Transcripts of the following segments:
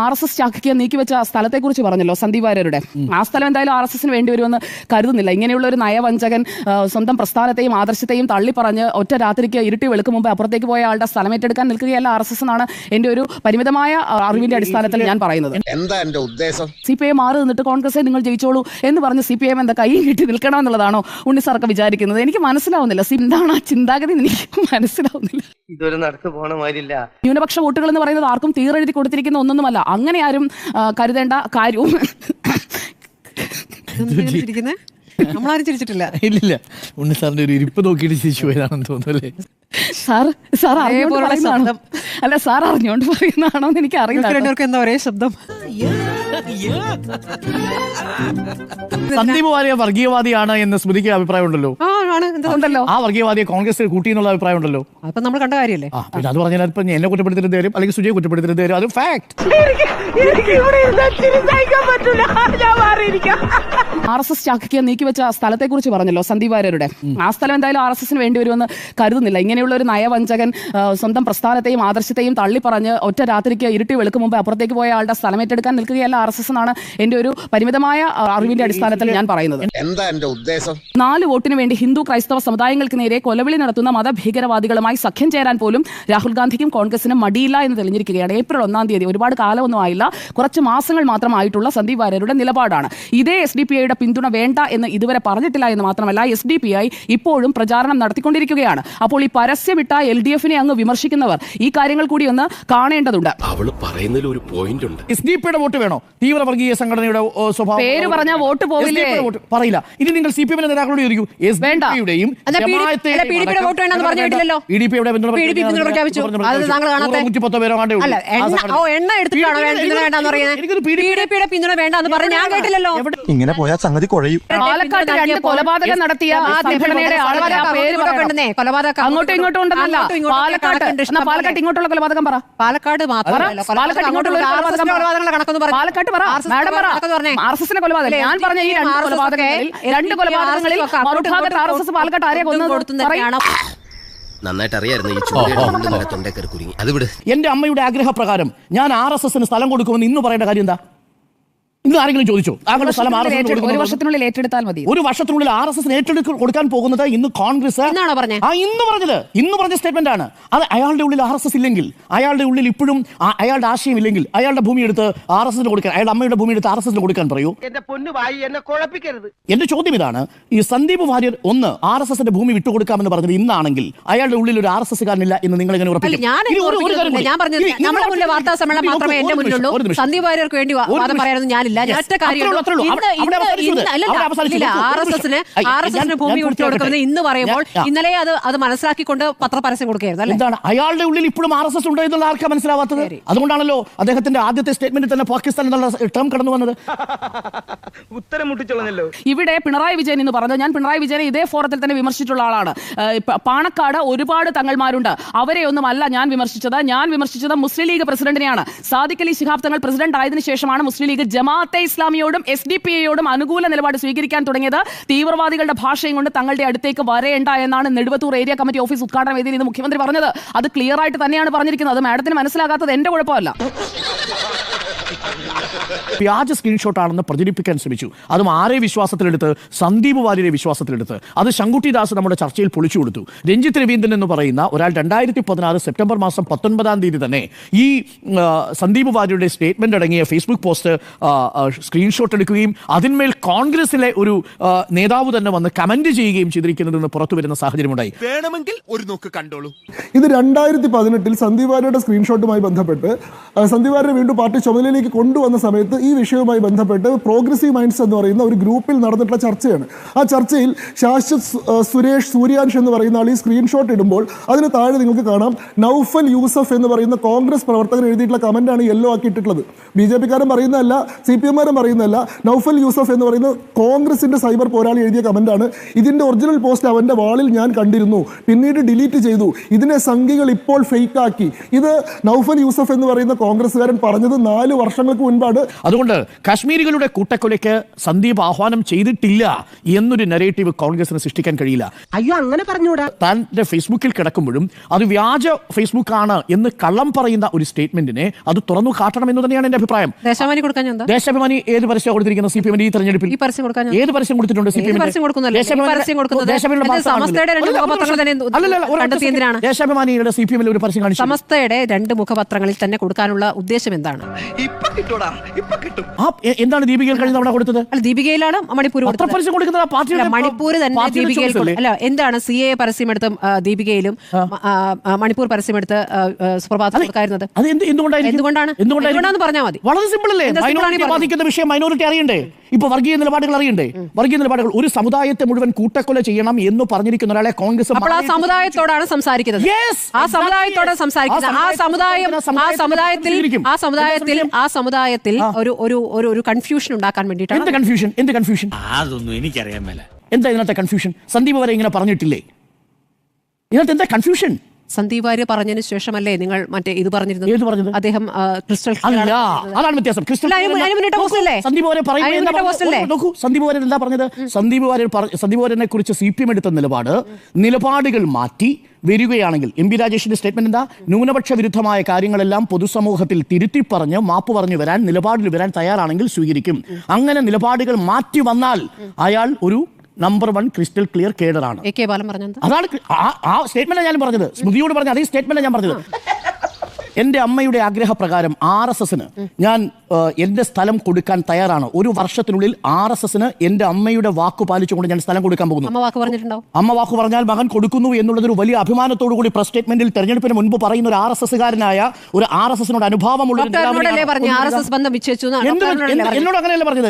R S S ചാക്കിക്ക് നീക്കിവെച്ച ആ സ്ഥലത്തെക്കുറിച്ച് പറഞ്ഞല്ലോ സന്ദീപ് വാര്യരുടെ. ആ സ്ഥലം എന്തായാലും ആർ എസ് എസിന് വേണ്ടി വരുമെന്ന് കരുതുന്നില്ല. ഇങ്ങനെയുള്ള ഒരു നയവഞ്ചകൻ സ്വന്തം പ്രസ്ഥാനത്തെയും ആദർശത്തെയും തള്ളിപ്പറഞ്ഞ് ഒറ്റ രാത്രിക്ക് ഇരുട്ടി വെളുക്കും മുമ്പ് അപ്പുറത്തേക്ക് പോയ ആളുടെ സ്ഥലം ഏറ്റെടുക്കാൻ നിൽക്കുകയല്ല ആർ എസ് എസ് എന്നാണ് എന്റെ ഒരു പരിമിതമായ അറിവിന്റെ അടിസ്ഥാനത്തിൽ ഞാൻ പറയുന്നത്. എന്താ എന്റെ ഉദ്ദേശം? സി പി ഐ മാറി നിന്നിട്ട് കോൺഗ്രസ് നിങ്ങൾ ജയിച്ചോളൂ എന്ന് പറഞ്ഞ് സി പി ഐ എന്താ കൈ കിട്ടി നിൽക്കണം എന്നുള്ളതാണോ ഉണ്ണിസാർക്ക് വിചാരിക്കുന്നത്? എനിക്ക് മനസ്സിലാവുന്നില്ല. സി- എന്താണ് ആ ചിന്താഗതി എനിക്ക് മനസ്സിലാവുന്നില്ല. ഇതൊരു നടക്ക് പോണ മാതിരില്ല ന്യൂനപക്ഷ വോട്ടുകൾ എന്ന് പറയുന്നത് ആർക്കും തീരെഴുതി കൊടുത്തിരിക്കുന്ന ഒന്നൊന്നുമല്ല. അങ്ങനെ ആരും കരുതേണ്ട കാര്യവും നമ്മളാരും ചിരിച്ചിട്ടില്ല. ഇല്ലില്ല. ഉണ്ണി സാറിന്റെ ഒരു ഇരിപ്പ് നോക്കിയിട്ട് ചിരിച്ചു പോയതാണെന്ന് തോന്നുന്നു അല്ലേ സാർ സാർ അറിഞ്ഞുകൊണ്ട് ശബ്ദം. അല്ല സാർ അറിഞ്ഞുകൊണ്ട് പറയുന്നതാണോ എന്ന് എനിക്ക് അറിയില്ല രണ്ടുപേർക്കും എന്താ ഒരേ ശബ്ദം? സന്ദീപ് വാര്യ വർഗീയവാദിയാണ് എന്ന് സ്മൃതിക്ക് അഭിപ്രായമുണ്ടല്ലോ. ആ ആണ്. എന്താ ഉണ്ടല്ലോ? ആ വർഗീയവാദിയെ കോൺഗ്രസ് കൂട്ടി എന്നുള്ള അഭിപ്രായമുണ്ടല്ലോ. അപ്പൊ നമ്മൾ കണ്ട കാര്യല്ലേ ആ പിന്നെ അത് പറഞ്ഞാൽ ഇപ്പൊ എന്നെ കുറ്റപ്പെടുത്തിട്ട് തരും അല്ലെങ്കിൽ സുജയെ കുറ്റപ്പെടുത്തിട്ട് തരും അത് ഫാക്ട് ആർ എസ് എസ് ചാക്കിക്ക് നീക്കിവെച്ച സ്ഥലത്തെ കുറിച്ച് പറഞ്ഞല്ലോ സന്ദീപ് വാര്യരുടെ. ആ സ്ഥലം എന്തായാലും ആർ എസ് എസിന് വേണ്ടി വരുമെന്ന് കരുതുന്നില്ല. ഇങ്ങനെയുള്ള ഒരു നയവഞ്ചകൻ സ്വന്തം പ്രസ്ഥാനത്തെയും ആദർശത്തെയും തള്ളിപ്പറഞ്ഞ് ഒറ്റ രാത്രിക്ക് ഇരുട്ടി വെളുക്കും മുമ്പ് അപ്പുറത്തേക്ക് പോയ ആളുടെ സ്ഥലം ഏറ്റെടുക്കാൻ നിൽക്കുകയല്ല. ആർ എസ് എസ് എന്നാണ് എന്റെ ഒരു പരിമിതമായ അറിവിന്റെ അടിസ്ഥാനത്തിൽ ഞാൻ പറയുന്നത്. എന്താ എന്റെ ഉദ്ദേശം? നാല് വോട്ടിന് വേണ്ടി ഹിന്ദു ക്രൈസ്തവ സമുദായങ്ങൾക്ക് നേരെ കൊലവിളി നടത്തുന്ന മതഭീകരവാദികളുമായി സഖ്യം ചേരാൻ പോലും രാഹുൽ ഗാന്ധിക്കും കോൺഗ്രസിനും മടിയില്ല എന്ന് തെളിഞ്ഞിരിക്കുകയാണ്. ഏപ്രിൽ ഒന്നാം തീയതി ഒരുപാട് കാലമൊന്നും ആയില്ല. കുറച്ച് മാസങ്ങൾ മാത്രമായിട്ടുള്ള സന്ദീപ് വാര്യരുടെ നിലപാടാണ്. ഇതേ എസ് ഡി പി ഐയുടെ പിന്തുണ വേണ്ട എന്ന് ഇതുവരെ പറഞ്ഞിട്ടില്ല എന്ന് മാത്രമല്ല എസ് ഡി പി ഐ ഇപ്പോഴും പ്രചാരണം നടത്തിക്കൊണ്ടിരിക്കുകയാണ്. അപ്പോൾ ഈ പരസ്യമിട്ട എൽ ഡി എഫിനെ അങ്ങ് വിമർശിക്കുന്നവർ ഈ കാര്യങ്ങൾ കൂടി ഒന്ന് കാണേണ്ടതുണ്ട്. അവൾ പറയുന്നതിൽ ഒരു പോയിന്റ് ഉണ്ട് എസ് ഡി പിയുടെ വോട്ട് വേണോ? തീവ്ര വർഗീയ സംഘടനയുടെ സ്വഭാവം പേര് പറഞ്ഞാൽ വോട്ട് പോവില്ലേ? പറയില്ല. ഇനി നിങ്ങൾ സി പി എമ്മിന്റെ നേതാക്കളോട് ചോദിക്കും. എസ് പറഞ്ഞു പിന്തുണ വേണ്ടെന്ന് ഞാൻ കേട്ടില്ലല്ലോ. ഇങ്ങനെ പോയാൽ സംഗതി കുഴയും. പാലക്കാട് രണ്ട് കൊലപാതകം നടത്തിയ ആ സംഘടനയുടെ ആളുകളെ പേര് പറയണം. കൊലപാതകം അങ്ങോട്ടും ഇങ്ങോട്ടും ഉണ്ടെന്നല്ല പാലക്കാട്. ഇങ്ങോട്ടുള്ള കൊലപാതകം പറ. പാലക്കാട് മാത്രം പാലക്കാട് ഇങ്ങോട്ടുള്ള. കൊലപാതകങ്ങളുടെ കണക്കൊന്ന് പറഞ്ഞു പാലക്കാട്ട് പറ. മാഡം പറ. ആർ എസ് എസിന്റെ കൊലപാതകം ഞാൻ പറഞ്ഞ ഈ രണ്ട് കൊലപാതകങ്ങളിൽ രണ്ട് കൊലപാതകങ്ങളിൽ മറുഭാഗത്ത് ആർ എസ് എസ് പാലക്കാട്ട് ആരെ കൊന്നത്? പറയും. നന്നായിട്ട് അറിയായിരുന്നു ഈ തൊണ്ടേക്കറി കുരുങ്ങി. അത് വിട്. എന്റെ അമ്മയുടെ ആഗ്രഹപ്രകാരം ഞാൻ ആർ എസ് എസിന് സ്ഥലം കൊടുക്കുമെന്ന് ഇന്ന് പറയേണ്ട കാര്യം എന്താ? ഇന്ന് ആരെങ്കിലും ചോദിച്ചു? താങ്കളുടെ സ്ഥലം ആർ എസ് എസ് ഒരു വർഷത്തിനുള്ളിൽ ഏറ്റെടുത്താൽ മതി. ഒരു വർഷത്തിനുള്ളിൽ ആർ എസ് എസ് ഏറ്റെടുക്ക കൊടുക്കാൻ പോകുന്നത് ഇന്ന് കോൺഗ്രസ്? ആ ഇന്ന് പറഞ്ഞത്. ഇന്ന് പറഞ്ഞ സ്റ്റേറ്റ്മെന്റ് ആണ്. അത് അയാളുടെ ഉള്ളിൽ ആർ എസ് എസ് ഇല്ലെങ്കിൽ അയാളുടെ ഉള്ളിൽ ഇപ്പോഴും അയാളുടെ ആശയം ഇല്ലെങ്കിൽ അയാളുടെ ഭൂമി എടുത്ത് ആർ എസ് എസിന് കൊടുക്കാൻ അയാളുടെ അമ്മയുടെ ഭൂമി എടുത്ത് ആർ എസ് എസിന് കൊടുക്കാൻ പറയൂ. എന്റെ പൊന്നു വായി എന്നെ കുഴപ്പിക്കരുത്. എന്റെ ചോദ്യം ഇതാണ്. ഈ സന്ദീപ് വാര്യർ ഒന്ന് ആർ എസ് എസിന്റെ ഭൂമി വിട്ടുകൊടുക്കാമെന്ന് പറഞ്ഞത് ഇന്നാണെങ്കിൽ അയാളുടെ ഉള്ളിൽ ഒരു ആർ എസ് എസ് കാരനില്ല എന്ന് നിങ്ങൾ എങ്ങനെ ഉറപ്പിക്കും? ഞാൻ നമ്മളെ നമ്മുടെ വാർത്താ സമ്മേളനം മാത്രമേ എന്റെ മുന്നിലുള്ളൂ. സന്ദീപ് വാര്യർക്ക് വേണ്ടി വാദം. പറയാനൊന്നും ഞാനില്ല. ഞാൻ. ഒറ്റ ആർ എസ് എസിന് ആർ എസ് എസിന് ഭൂമി ഇന്ന് പറയുമ്പോൾ ഇന്നലെ അത് അത് മനസ്സിലാക്കിക്കൊണ്ട് പത്രപരസ്യം കൊടുക്കുകയായിരുന്നു എന്താണ്? അയാളുടെ ഉള്ളിൽ ഇപ്പോഴും ആർ എസ് എസ് ഉണ്ട് എന്നുള്ള ആർക്കാ മനസ്സിലാവാത്തത്. അതുകൊണ്ടാണല്ലോ അദ്ദേഹത്തിന്റെ ആദ്യത്തെ സ്റ്റേറ്റ്മെന്റിൽ തന്നെ പാകിസ്ഥാൻ എന്നുള്ള ടേം കടന്നു വന്നത്. ഉത്തരം മുട്ടിച്ചോളഞ്ഞല്ലോ ഇവിടെ പിണറായി വിജയൻ എന്ന് പറഞ്ഞത് ഞാൻ പിണറായി വിജയനെ ഇതേ ഫോറത്തിൽ തന്നെ വിമർശിച്ചിട്ടുള്ള ആളാണ്. പാണക്കാട് ഒരുപാട് തങ്ങൾമാരുണ്ട് അവരെ ഒന്നും അല്ല ഞാൻ വിമർശിച്ചത്. ഞാൻ വിമർശിച്ചത് മുസ്ലിം ലീഗ് പ്രസിഡന്റിനെയാണ്. സാദിഖ് അലി ശിഹാബ് തങ്ങൾ പ്രസിഡന്റ് ആയതിനു ശേഷമാണ് മുസ്ലിം ലീഗ് ജമാഅത്തെ ഇസ്ലാമിയോടും എസ് ഡി പി എയോടും അനുകൂല നിലപാട് സ്വീകരിക്കാൻ തുടങ്ങിയത് തീവ്രവാദികളുടെ ഭാഷയും കൊണ്ട് തങ്ങളുടെ അടുത്തേക്ക് വരേണ്ട എന്നാണ് നെടുവത്തൂർ ഏരിയ കമ്മിറ്റി ഓഫീസ് ഉദ്ഘാടന ഇന്ന് മുഖ്യമന്ത്രി പറഞ്ഞത്. അത് ക്ലിയർ ആയിട്ട് തന്നെയാണ് പറഞ്ഞിരിക്കുന്നത്. അത് മാഡത്തിന് മനസ്സിലാകാത്തത് എന്റെ കുഴപ്പമല്ല. വ്യാജ സ്ക്രീൻഷോട്ട് ആണെന്ന് പ്രചരിപ്പിക്കാൻ ശ്രമിച്ചു. അതും ആരെ വിശ്വാസത്തിലെടുത്ത്? സന്ദീപ് വാര്യരെ വിശ്വാസത്തിലെടുത്ത്. അത് ശങ്കുട്ടിദാസ് നമ്മുടെ ചർച്ചയിൽ പൊളിച്ചു കൊടുത്തു. രഞ്ജിത്ത് രവീന്ദ്രൻ എന്ന് പറയുന്ന ഒരാൾ രണ്ടായിരത്തി പതിനാറ് സെപ്റ്റംബർ മാസം പത്തൊൻപതാം തീയതി തന്നെ ഈ സന്ദീപ് വാര്യരുടെ സ്റ്റേറ്റ്മെന്റ് അടങ്ങിയ ഫേസ്ബുക്ക് പോസ്റ്റ് സ്ക്രീൻഷോട്ട് എടുക്കുകയും അതിന്മേൽ കോൺഗ്രസിലെ ഒരു നേതാവ് തന്നെ വന്ന് കമന്റ് ചെയ്യുകയും ചെയ്തിരിക്കുന്നതെന്ന് പുറത്തു വരുന്ന സാഹചര്യമുണ്ടായി. വേണമെങ്കിൽ ഒരു നോക്ക് കണ്ടോളൂ. ഇത് രണ്ടായിരത്തി പതിനെട്ടിൽ സന്ദീപ് വാര്യരുടെ സ്ക്രീൻഷോട്ടുമായി ബന്ധപ്പെട്ട് സന്ദീപ് വാര്യരെ വീണ്ടും പാർട്ടി ചുമതലയിലേക്ക് കൊണ്ടുവന്ന സമയത്ത് ഈ വിഷയവുമായി ബന്ധപ്പെട്ട് പ്രോഗ്രസീവ് മൈൻഡ്സ് എന്ന് പറയുന്ന ഒരു ഗ്രൂപ്പിൽ നടന്നിട്ടുള്ള ചർച്ചയാണ്. ആ ചർച്ചയിൽ ശാശ്വത് സുരേഷ് സൂര്യാൻഷ് എന്ന് പറയുന്ന ആൾ ഈ സ്ക്രീൻഷോട്ട് ഇടുമ്പോൾ അതിന് താഴെ നിങ്ങൾക്ക് കാണാം നൌഫൽ യൂസഫ് എന്ന് പറയുന്ന കോൺഗ്രസ് പ്രവർത്തകർ എഴുതിയിട്ടുള്ള കമന്റാണ് യെല്ലോ ആക്കി ഇട്ടിട്ടുള്ളത് ബി ജെ പിക്കാരൻ പറയുന്നതല്ല സി പി എമ്മാരും പറയുന്നതല്ല നൌഫൽ യൂസഫ് എന്ന് പറയുന്ന കോൺഗ്രസിന്റെ സൈബർ പോരാളി എഴുതിയ കമന്റാണ് ഇതിന്റെ ഒറിജിനൽ പോസ്റ്റ് അവന്റെ വാളിൽ ഞാൻ കണ്ടിരുന്നു. പിന്നീട് ഡിലീറ്റ് ചെയ്തു. ഇതിനെ സംഖ്യകൾ ഇപ്പോൾ ഫേക്ക് ആക്കി. ഇത് നൌഫൽ യൂസഫ് എന്ന് പറയുന്ന കോൺഗ്രസ്സുകാരൻ പറഞ്ഞത് നാല് വർഷങ്ങൾക്ക് മുൻപാണ്. അതുകൊണ്ട് കാശ്മീരികളുടെ കൂട്ടക്കൊലയ്ക്ക് സന്ദീപ് ആഹ്വാനം ചെയ്തിട്ടില്ല എന്നൊരു നെറേറ്റീവ് കോൺഗ്രസിന് സൃഷ്ടിക്കാൻ കഴിയില്ല. അയ്യോ അങ്ങനെ പറഞ്ഞൂടാ. തന്റെ ഫേസ്ബുക്കിൽ കിടക്കുമ്പോഴും അത് വ്യാജ ഫേസ്ബുക്ക് ആണ് എന്ന് കള്ളം പറയുന്ന ഒരു സ്റ്റേറ്റ്മെന്റിനെ അത് തുറന്നു കാട്ടണം എന്ന് തന്നെയാണ് എന്റെ അഭിപ്രായം. കൊടുക്കാൻ ദേശാഭിമാനി ഏത് പരസ്യം കൊടുത്തിരിക്കുന്ന സി പി എമ്മിന്റെ ഈ തെരഞ്ഞെടുപ്പിൽ ഏത് പരസ്യം കൊടുത്തിട്ടുണ്ട് സി പി? ദേശാഭിമാനിയുടെ സി പി എമ്മിൽ ഒരു പരസ്യം കാണിച്ചു സമസ്തയുടെ രണ്ട് മുഖപത്രങ്ങളിൽ തന്നെ കൊടുക്കാനുള്ള ഉദ്ദേശം എന്താണ്? ഇപ്പൊ കിട്ടൂടാ ഇപ്പൊ കിട്ടും. ആ എ- എന്താണ് ദീപികയിൽ കഴിഞ്ഞ തവണ കൊടുത്തത്? അല്ല ദീപികയിലാണ് മണിപ്പൂർ കൊടുത്തത്. പരസ്യം കൊടുക്കുന്ന ആ പാർട്ടിയുടെ അല്ല, മണിപ്പൂർ തന്നെ പാർട്ടിയുടെ ദീപികയിൽ അല്ലേ? കൊടു- അല്ല എന്താണ് സി എ പരസ്യമെടുത്തും ആ, ദീപികയിലും ആ, ആ, മണിപ്പൂർ പരസ്യമെടുത്ത് ആ, കൊടുക്കായിരുന്നത്? അത് എന്ത് എന്തുകൊണ്ടായിരിക്കും? എന്തുകൊണ്ടാണ്? എന്തുകൊണ്ടാണെന്ന് പറഞ്ഞാൽ മതി. വളരെ സിമ്പിൾ അല്ലേ? എന്താ simple ആണ് മൈനോറിറ്റി പറഞ്ഞത്? ബാധിക്കുന്ന വിഷയം മൈനോറിറ്റി അറിയണ്ടേ? ഇപ്പൊ വർഗീയ നിലപാടുകൾ അറിയണ്ടേ? വർഗീയ നിലപാടുകൾ ഒരു സമുദായത്തെ മുഴുവൻ കൂട്ടക്കൊല ചെയ്യണം എന്ന് പറഞ്ഞിരിക്കുന്ന ഒരാളെ കോൺഗ്രസ് അപ്പോൾ ആ സമുദായത്തോടാണ് സംസാരിക്കുന്നത്. Yes, ആ exactly. സമുദായത്തോടെ സംസാരിക്കുന്നത്. ആ ആ സമുദായം ആ സമുദായത്തിൽ ആ സമുദായത്തിൽ ആ സമുദായത്തിൽ ഒരു ഒരു ഒരു ഒരു കൺഫ്യൂഷൻ ഉണ്ടാക്കാൻ എന്ത് കൺഫ്യൂഷൻ എന്ത് കൺഫ്യൂഷൻ അതൊന്നും എനിക്കറിയാൻ മേല. എന്താ ഇതിനകത്തെ കൺഫ്യൂഷൻ സന്ദീപ് വരെ ഇങ്ങനെ പറഞ്ഞിട്ടില്ലേ? ഇതിനകത്ത് എന്താ കൺഫ്യൂഷൻ സന്ദീപ് വാര്യർ പറഞ്ഞതിന് ശേഷമല്ലേ നിങ്ങൾ മറ്റേ ഇത് പറഞ്ഞിരുന്നത്? അദ്ദേഹം ക്രിസ്റ്റൽ അതാണ് വ്യത്യാസം. ക്രിസ്റ്റൽ? സന്ദീപ് വാര്യർ? നോക്കൂ സന്ദീപ് വാര്യർ എന്താ പറഞ്ഞത്? സന്ദീപ് വാര്യർ പറ- സന്ദീപ് വാര്യനെ കുറിച്ച് സി പി എം എടുത്ത നിലപാട് നിലപാടുകൾ മാറ്റി വരികയാണെങ്കിൽ എം പി രാജേഷിന്റെ സ്റ്റേറ്റ്മെന്റ് എന്താ? ന്യൂനപക്ഷ വിരുദ്ധമായ കാര്യങ്ങളെല്ലാം പൊതുസമൂഹത്തിൽ തിരുത്തി പറഞ്ഞ് മാപ്പ് പറഞ്ഞു വരാൻ നിലപാടിൽ വരാൻ തയ്യാറാണെങ്കിൽ സ്വീകരിക്കും. അങ്ങനെ നിലപാടുകൾ മാറ്റി വന്നാൽ അയാൾ ഒരു നമ്പർ വൺ ക്രിസ്റ്റൽ ക്ലിയർ കേഡറാണ്. പറഞ്ഞത് അതാണ് ആ- ആ സ്റ്റേറ്റ്മെന്റ് ഞാൻ പറഞ്ഞത്. സ്മൃതിയോട് പറഞ്ഞ അതേ സ്റ്റേറ്റ്മെന്റ് ഞാൻ പറഞ്ഞത്. എന്റെ അമ്മയുടെ ആഗ്രഹപ്രകാരം ആർ എസ് എസിന് ഞാൻ എന്റെ എന്റെ സ്ഥലം കൊടുക്കാൻ തയ്യാറാണ്. ഒരു വർഷത്തിനുള്ളിൽ ആർ എസ് എസിന് എന്റെ അമ്മയുടെ വാക്ക് പാലിച്ചുകൊണ്ട് ഞാൻ സ്ഥലം കൊടുക്കാൻ പോകുന്നു. അമ്മ വാക്ക് പറഞ്ഞാൽ മകൻ കൊടുക്കുന്നു എന്നുള്ളത് ഒരു വലിയ അഭിമാനത്തോടു കൂടി പ്രസ് സ്റ്റേറ്റ്മെന്റിൽ തെരഞ്ഞെടുപ്പിന് മുൻപ് പറയുന്ന ഒരു ആർ എസ് എസ്സുകാരനായ ഒരു ആർ എസ് എസിനോട് അനുഭാവമുള്ള എന്ന്? എന്നോട് അങ്ങനെയല്ല പറഞ്ഞത്?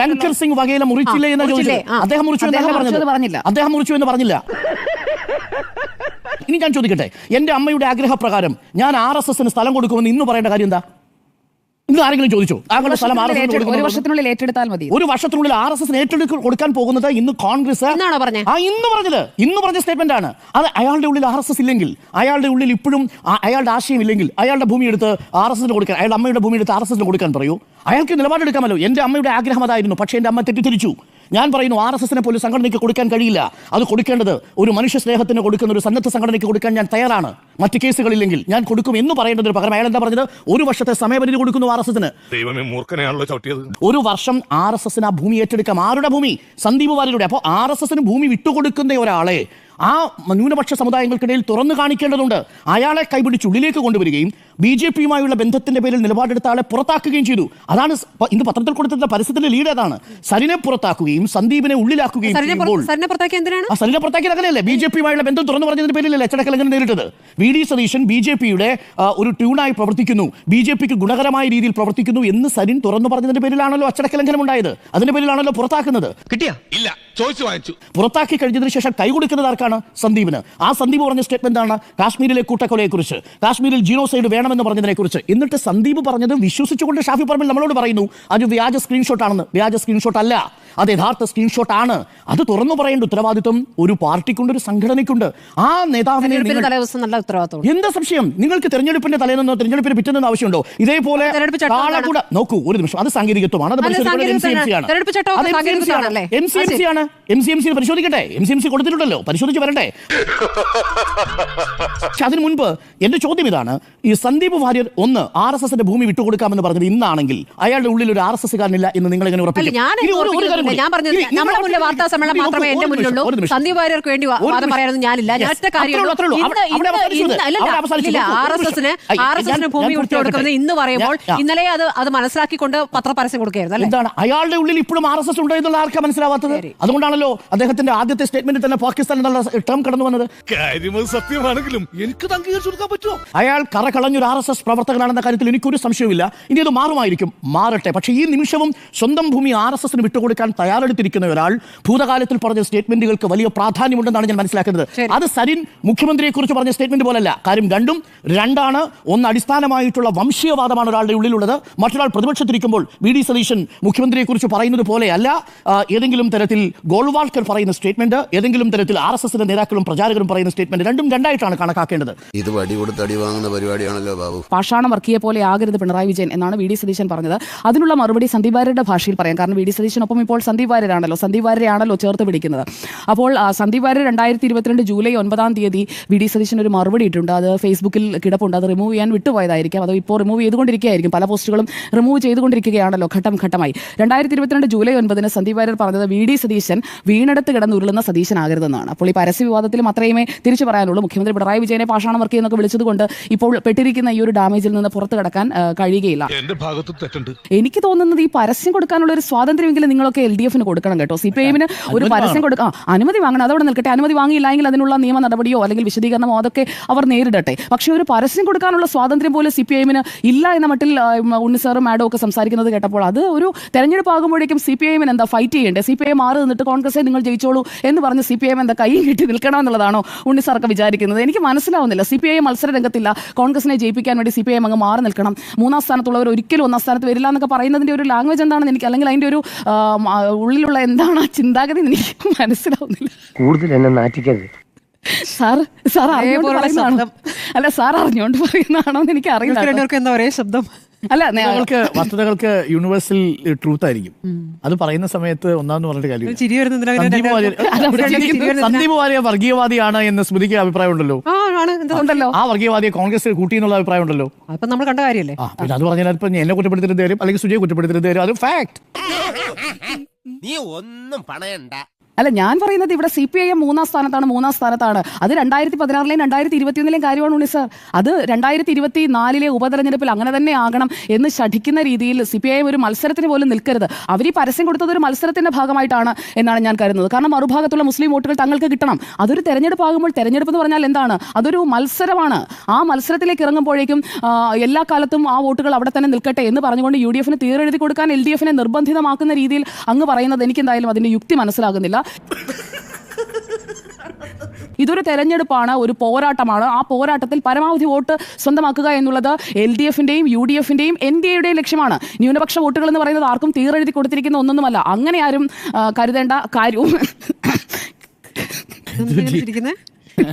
ശങ്കർ സിംഗ് വകയില മുറിച്ചില്ലേ? എന്ന് ചോദിച്ചില്ലേ? അദ്ദേഹം മുറിച്ചു എന്നല്ല പറഞ്ഞത്? പറഞ്ഞില്ല. അദ്ദേഹം മുറിച്ചു എന്ന് പറഞ്ഞില്ല. ഇനി ഞാൻ ചോദിക്കട്ടെ? എന്റെ അമ്മയുടെ ആഗ്രഹപ്രകാരം ഞാൻ ആർ എസ് എസിന് സ്ഥലം കൊടുക്കുമെന്ന് ഇന്ന് പറയേണ്ട കാര്യം എന്താ? ഇന്ന് ആരെങ്കിലും ചോദിച്ചോ? താങ്കളുടെ സ്ഥലം ആർ എസ് ഒരു വർഷത്തിനുള്ളിൽ ഏറ്റെടുത്താൽ മതി. ഒരു വർഷത്തിനുള്ളിൽ ആർ എസ് എസിന് ഏറ്റെടുക്ക കൊടുക്കാൻ പോകുന്നത് ഇന്ന് കോൺഗ്രസ്? ആ ഇന്ന് പറഞ്ഞത്. ഇന്ന് പറഞ്ഞ സ്റ്റേറ്റ്മെന്റ് ആണ്. അത് അയാളുടെ ഉള്ളിൽ ആർ എസ് എസ് ഇല്ലെങ്കിൽ അയാളുടെ ഉള്ളിൽ ഇപ്പോഴും അയാളുടെ ആശയം ഇല്ലെങ്കിൽ അയാളുടെ ഭൂമി എടുത്ത് ആർ എസ് എസിന് കൊടുക്കാൻ അയാളുടെ അമ്മയുടെ ഭൂമി എടുത്ത് ആർ എസ് എസിന് കൊടുക്കാൻ പറയൂ. അയാൾക്ക് നിലപാടെടുക്കാമല്ലോ. എന്റെ അമ്മയുടെ ആഗ്രഹം അതായിരുന്നു. പക്ഷേ എന്റെ അമ്മ തെറ്റിദ്ധരിച്ചു. ഞാൻ പറയുന്നു ആർ എസ് എസിനെ പോലും സംഘടനയ്ക്ക് കൊടുക്കാൻ കഴിയില്ല. അത് കൊടുക്കേണ്ടത് ഒരു മനുഷ്യ സ്നേഹത്തിന് കൊടുക്കുന്ന ഒരു സന്നദ്ധ സംഘടനയ്ക്ക് കൊടുക്കാൻ ഞാൻ തയ്യാറാണ്. മറ്റ് കേസുകളില്ലെങ്കിൽ ഞാൻ കൊടുക്കും എന്ന് പറയേണ്ടതിന് പകരം അയാൾ എന്താ പറഞ്ഞത്? ഒരു വർഷത്തെ സമയപരിധി കൊടുക്കുന്നു ആർ എസ് എസിന്. ഒരു വർഷം ആർ എസ് എസിന് ആ ഭൂമി ഏറ്റെടുക്കാം. ആരുടെ ഭൂമി? സന്ദീപ് വാര്യരുടെ. അപ്പോൾ ആർ എസ് എസിന് ഭൂമി വിട്ടുകൊടുക്കുന്ന ഒരാളെ ആ ന്യൂനപക്ഷ സമുദായങ്ങൾക്കിടയിൽ തുറന്നു കാണിക്കേണ്ടതുണ്ട്. അയാളെ കൈപിടിച്ച് ഉള്ളിലേക്ക് കൊണ്ടുവരികയും ബി ജെ പിയുമായുള്ള ബന്ധത്തിന്റെ പേരിൽ നിലപാടെടുത്ത ആളെ പുറത്താക്കുകയും ചെയ്തു. അതാണ് ഇന്ന് പത്രത്തിൽ കൊടുത്തിരുന്ന പരസ്യത്തിന്റെ ലീഡ് ഏതാണ്? സരിനെ പുറത്താക്കുകയും സന്ദീപിനെ ഉള്ളിലാക്കുകയും സരിനെ സരിനെ പുറത്താക്കി എന്തിനാണ്? സരിനെ പുറത്താക്കിയത് അങ്ങനെയല്ലേ? ബി ജെ പിയുമായുള്ള ബന്ധം തുറന്നു പറഞ്ഞതിന്റെ പേരിലല്ലേ അച്ചടക്കലംഘനം നേരിട്ടത്? V D Satheesan B J പിയുടെ ഒരു ട്യൂണായി പ്രവർത്തിക്കുന്നു. ബി ജെ പിക്ക് ഗുണകരമായ രീതിയിൽ പ്രവർത്തിക്കുന്നു എന്ന് സരിൻ തുറന്നു പറഞ്ഞതിന്റെ പേരിലാണല്ലോ അച്ചടക്കലംഘനം ഉണ്ടായത്. അതിന്റെ പേരിലാണല്ലോ പുറത്താക്കുന്നത്. കിട്ടിയാ? ഇല്ല ചോദിച്ചു വാങ്ങിച്ചു. പുറത്താക്കി കഴിഞ്ഞതിന് ശേഷം കൈ കൊടുക്കുന്നത് ആർക്കാണ് സന്ദീപിന് ആ സന്ദീപ് പറഞ്ഞ സ്റ്റേറ്റ്മെന്റ് ആണ് കാശ്മീരിലെ കൂട്ടക്കൊലയെ കുറിച്ച് കാശ്മീരിൽ ജീനോസൈഡ് വേണമെന്ന് പറഞ്ഞതിനെ കുറിച്ച് എന്നിട്ട് സന്ദീപ് പറഞ്ഞത് വിശ്വസിച്ചുകൊണ്ട് ഷാഫി പറമ്പിൽ നമ്മളോട് പറയുന്നു അത് വ്യാജ സ്ക്രീൻഷോട്ട് ആണെന്ന് വ്യാജ സ്ക്രീൻഷോട്ട് അല്ല അത് യഥാർത്ഥ സ്ക്രീൻഷോട്ട് ആണ് അത് തുറന്നു പറയേണ്ട ഉത്തരവാദിത്വം ഒരു പാർട്ടിക്കുണ്ട് ഒരു സംഘടനയ്ക്കുണ്ട് ആ നേതാവിനെ എന്ത് സംശയം നിങ്ങൾക്ക് തെരഞ്ഞെടുപ്പിന്റെ തലേന്നോ തെരഞ്ഞെടുപ്പിന് പിറ്റേന്നോ ആവശ്യമുണ്ടോ ഇതേപോലെ നോക്കൂ ഒരു നിമിഷം അത് സാങ്കേതികത്വമാണ് അത്? എം സി എം സി ആണ് എം സി എം സി പരിശോധിക്കട്ടെ എം സി എം സി കൊടുത്തിട്ടുണ്ടല്ലോ പരിശോധിച്ച് വരട്ടെ പക്ഷെ അതിനു മുൻപ് എന്റെ ചോദ്യം ഇതാണ്. ഈ സന്ദീപ് വാര്യർ ഒന്ന് ആർ എസ് എസിന്റെ ഭൂമി വിട്ടുകൊടുക്കാമെന്ന് പറഞ്ഞത് ഇന്നാണെങ്കിൽ അയാളുടെ ഉള്ളിൽ ഒരു ആർ എസ് എസ് കാരനില്ല എന്ന് നിങ്ങൾ എങ്ങനെ ഉറപ്പിക്കും. സന്ദീപ് വാര്യർക്ക് വേണ്ടി വാദം പറയാനൊന്നും ഞാനില്ല. ആർ എസ് എസിന് ആർ എസ് എസിന് ഭൂമി വിട്ടുകൊടുക്കുന്നത് ഇന്ന് പറയുമ്പോൾ ഇന്നലെ അത് അത് മനസ്സിലാക്കിക്കൊണ്ട് പത്രപരസ്യം കൊടുക്കുകയായിരുന്നു എന്താണ്? അയാളുടെ ഉള്ളിൽ ഇപ്പോഴും ആർ എസ് എസ് ഉണ്ടോ എന്നുള്ള ആർക്കാ മനസ്സിലാവാത്തത്. അതുകൊണ്ടാണല്ലോ അദ്ദേഹത്തിന്റെ ആദ്യത്തെ സ്റ്റേറ്റ്മെന്റ് തന്നെ പാകിസ്ഥാൻ എന്നുള്ള ടേം കടന്നു വന്നത്. സത്യമാണെങ്കിലും എനിക്ക് അംഗീകരിച്ചു കൊടുക്കാൻ പറ്റുമോ? അയാൾ കറ കളഞ്ഞൊരു ആർ എസ് എസ് പ്രവർത്തകനാണെന്ന കാര്യത്തിൽ എനിക്കൊരു സംശയവുമില്ല. ഇനി അത് മാറുമായിരിക്കും. മാറട്ടെ. പക്ഷേ ഈ നിമിഷവും സ്വന്തം ഭൂമി ആർ എസ് എസിന് വിട്ടുകൊടുക്കാൻ തയ്യാറെടുത്തിരിക്കുന്ന ഒരാൾ ഭൂതകാലത്തിൽ പറഞ്ഞ സ്റ്റേറ്റ്മെന്റുകൾക്ക് വലിയ പ്രാധാന്യമുണ്ടെന്നാണ് ഞാൻ മനസ്സിലാക്കുന്നത്. അത് സരിൻ മുഖ്യമന്ത്രിയെ കുറിച്ച് പറഞ്ഞ സ്റ്റേറ്റ്മെന്റ് പോലല്ല. കാര്യം രണ്ടും രണ്ടാണ്. ഒന്ന് അടിസ്ഥാനമായിട്ടുള്ള വംശീയവാദമാണ് ഒരാളുടെ ഉള്ളിലുള്ളത്. മറ്റൊരാൾ പ്രതിപക്ഷത്തിരിക്കുമ്പോൾ വി ഡി സതീശൻ മുഖ്യമന്ത്രിയെ കുറിച്ച് പറയുന്നത് പോലെയല്ല. ഏതെങ്കിലും തരത്തിൽ ഗോൾവാൾക്കർ പറയുന്ന സ്റ്റേറ്റ്മെന്റ് ഏതെങ്കിലും തരത്തിൽ ആർ എസ് എസ് എസിന്റെ നേതാക്കളും പ്രചാരകരും പറയുന്ന സ്റ്റേറ്റ്മെന്റ് രണ്ടും രണ്ടായിട്ടാണ് കണക്കാക്കേണ്ടത്. ഇത് വടി കൊടുത്ത് അടി വാങ്ങുന്ന പരിപാടിയാണല്ലോ ബാബു. പാഷാണം വർക്കിയെ പോലെ ആകരുത് പിണറായി വിജയൻ എന്നാണ് വി ഡി സതീശൻ പറഞ്ഞത്. അതിനുള്ള മറുപടി സന്ദീപ് വാര്യരുടെ ഭാഷയിൽ പറയാം. കാരണം വി ഡി സതീശനൊപ്പം ഇപ്പോൾ സന്ദീപ് വാര്യരാണല്ലോ. സന്ദീപ് വാര്യരെയാണല്ലോ ചേർത്ത് പിടിക്കുന്നത്. അപ്പോൾ സന്ദീപ് വാര്യർ രണ്ടായിരത്തി ഇരുപത്തിരണ്ട് ജൂലൈ ഒൻപതാം തീയതി വി ഡി സതീശൻ ഒരു മറുപടി ഇട്ടുണ്ട് അത് ഫേസ്ബുക്കിൽ കിടപ്പുണ്ട്. അത് റിമൂവ് ചെയ്യാൻ വിട്ടുപോയതായിരിക്കും. അത് ഇപ്പോൾ റിമൂവ് ചെയ്തുകൊണ്ടിരിക്കുകയായിരിക്കും. പല പോസ്റ്റുകളും റിമൂവ് ചെയ്തുകൊണ്ടിരിക്കുകയാണല്ലോ ഘട്ടം ഘട്ടമായി. രണ്ടായിരത്തി ഇരുപത്തിരണ്ട് ജൂലൈ ഒൻപതിന് സന്ദീപ് വാര്യർ പറഞ്ഞത് വി ഡി സതീശൻ വീണെടുത്ത് കിടന്നുരുളുന്ന സതീശനാകരുതെന്നാണ്. അപ്പോൾ ഈ പരസ്യ മാത്രമേ അത്രയുമേ തിരിച്ചു പറയാനുള്ളൂ. മുഖ്യമന്ത്രി പിണറായി വിജയനെ പാഷാണം വർക്ക് എന്നൊക്കെ വിളിച്ചതുകൊണ്ട് ഇപ്പോൾ പെട്ടിരിക്കുന്ന ഈ ഒരു ഡാമേജിൽ നിന്ന് പുറത്തു കടക്കാൻ കഴിയുകയില്ല. എന്റെ ഭാഗത്ത് തെറ്റുണ്ട്. എനിക്ക് തോന്നുന്നത് ഈ പരസ്യം കൊടുക്കാനുള്ള ഒരു സ്വാതന്ത്ര്യമെങ്കിലും നിങ്ങളൊക്കെ എൽ ഡി എഫിന് കൊടുക്കണം കേട്ടോ. സി പി ഐമിന് ഒരു പരസ്യം കൊടുക്കാം അനുമതി വാങ്ങണം. അതവിടെ നിൽക്കട്ടെ. അനുമതി വാങ്ങിയില്ലെങ്കിൽ അതിനുള്ള നിയമ നടപടിയോ അല്ലെങ്കിൽ വിശദീകരണമോ അതൊക്കെ അവർ നേരിടട്ടെ. പക്ഷേ ഒരു പരസ്യം കൊടുക്കാനുള്ള സ്വാതന്ത്ര്യം പോലും സി പി ഐമിന് ഇല്ല എന്ന മട്ടിൽ ഉണ്ണി സാറും മാഡം ഒക്കെ സംസാരിക്കുന്നത് കേട്ടപ്പോൾ അത് ഒരു തെരഞ്ഞെടുപ്പ് ആകുമ്പോഴേക്കും സി പി ഐമിന് എന്താ ഫൈറ്റ് ചെയ്യേണ്ടത് സി പി ഐ മാറി നിന്നിട്ട് കോൺഗ്രസെ നിങ്ങൾ ജയിച്ചോളൂ എന്ന് പറഞ്ഞ് സി പി ഐ എം എന്താ കൈ കെട്ടി നിൽക്കണമെന്നുള്ളതാണോ ഉണ്ണി സാർക്ക് വിചാരിക്കുന്നത്? എനിക്ക് മനസ്സിലാവുന്നില്ല. സി പി ഐ മത്സര രംഗത്തില്ല കോൺഗ്രസിനെ ജയിപ്പിക്കാൻ വേണ്ടി സി പി ഐ അങ്ങ് മാറി നിൽക്കണം. മൂന്നാം സ്ഥാനത്തുള്ളവർ ഒരിക്കലും ഒന്നാം സ്ഥാനത്ത് വരില്ല എന്നൊക്കെ പറയുന്നതിന്റെ ഒരു ലാംഗ്വേജ് എന്താണെന്ന് എനിക്ക് അല്ലെങ്കിൽ അതിന്റെ ഒരു ഉള്ളിലുള്ള എന്താണ് ആ ചിന്താഗതി എന്ന് എനിക്ക് മനസ്സിലാവുന്നില്ല. കൂടുതൽ എന്നെ നാറ്റിക്കരുത്. സാർ സാർ അറിഞ്ഞുകൊണ്ട് പറയുന്നതാണോ. അല്ല സാർ അറിഞ്ഞുകൊണ്ട് പറയുന്നതാണോ എന്ന് എനിക്ക് അറിയില്ല എന്താ ഒരേ ശബ്ദം? അല്ല നേ- വസ്തുതകൾക്ക് വസ്തുതകൾക്ക് യൂണിവേഴ്സൽ ട്രൂത്ത് ആയിരിക്കും. അത് പറയുന്ന സമയത്ത് ഒന്നാന്ന് പറഞ്ഞിട്ട് കാര്യം? സന്ദീപ് വാര്യ? വർഗീയവാദിയാണ് എന്ന് സ്മൃതിക്ക് അഭിപ്രായമുണ്ടല്ലോ ആ ആണ്. എന്താ ഉണ്ടല്ലോ. ആ വർഗീയവാദിയെ കോൺഗ്രസ് കൂട്ടി എന്നുള്ള അഭിപ്രായമുണ്ടല്ലോ അപ്പൊ നമ്മൾ കണ്ട കാര്യമല്ലേ? പിന്നെ അത് പറഞ്ഞാൽ ഇപ്പൊ എന്നെ കുറ്റപ്പെടുത്തരുത് തരും അല്ലെങ്കിൽ സുജയെ കുറ്റപ്പെടുത്തരുത് തരും അത് ഫാക്ട് നീ ഒന്നും പണയണ്ട. അല്ല ഞാൻ പറയുന്നത് ഇവിടെ സി പി ഐ എം മൂന്നാം സ്ഥാനത്താണ് മൂന്നാം സ്ഥാനത്താണ്. അത് രണ്ടായിരത്തി പതിനാറിലെയും രണ്ടായിരത്തി ഇരുപത്തിയൊന്നിലെയും കാര്യമാണ് ഉള്ളി സാർ. അത് രണ്ടായിരത്തി ഇരുപത്തി നാലിലെ ഉപതെരഞ്ഞെടുപ്പിൽ അങ്ങനെ തന്നെ ആകണം എന്ന് ശഠിക്കുന്ന രീതിയിൽ സി പി ഐ ഒരു മത്സരത്തിന് പോലും നിൽക്കരുത്. അവർ ഈ പരസ്യം കൊടുത്തത് ഒരു മത്സരത്തിന്റെ ഭാഗമായിട്ടാണ് എന്നാണ് ഞാൻ കരുതുന്നത്. കാരണം മറുഭാഗത്തുള്ള മുസ്ലിം വോട്ടുകൾ തങ്ങൾക്ക് കിട്ടണം. അതൊരു തെരഞ്ഞെടുപ്പ് ആകുമ്പോൾ തെരഞ്ഞെടുപ്പ് എന്ന് പറഞ്ഞാൽ എന്താണ്? അതൊരു മത്സരമാണ്. ആ മത്സരത്തിലേക്ക് ഇറങ്ങുമ്പോഴേക്കും എല്ലാ കാലത്തും ആ വോട്ടുകൾ അവിടെ തന്നെ നിൽക്കട്ടെ എന്ന് പറഞ്ഞുകൊണ്ട് യു ഡി എഫിന് തീരെഴുതി കൊടുക്കാൻ എൽ ഡി എഫിനെ നിർബന്ധിതമാക്കുന്ന രീതിയിൽ അങ്ങ് പറയുന്നത് എനിക്ക് എന്തായാലും അതിന്റെ യുക്തി മനസ്സിലാകുന്നില്ല. ഇതൊരു തെരഞ്ഞെടുപ്പാണ് ഒരു പോരാട്ടമാണ്. ആ പോരാട്ടത്തിൽ പരമാവധി വോട്ട് സ്വന്തമാക്കുക എന്നുള്ളത് എൽ ഡി എഫിന്റെയും യു ഡി എഫിന്റെയും എൻ ഡി എയുടെയും ലക്ഷ്യമാണ്. ന്യൂനപക്ഷ വോട്ടുകൾ എന്ന് പറയുന്നത് ആർക്കും തീരെഴുതി കൊടുത്തിരിക്കുന്ന ഒന്നൊന്നുമല്ല. അങ്ങനെ ആരും കരുതേണ്ട കാര്യവും?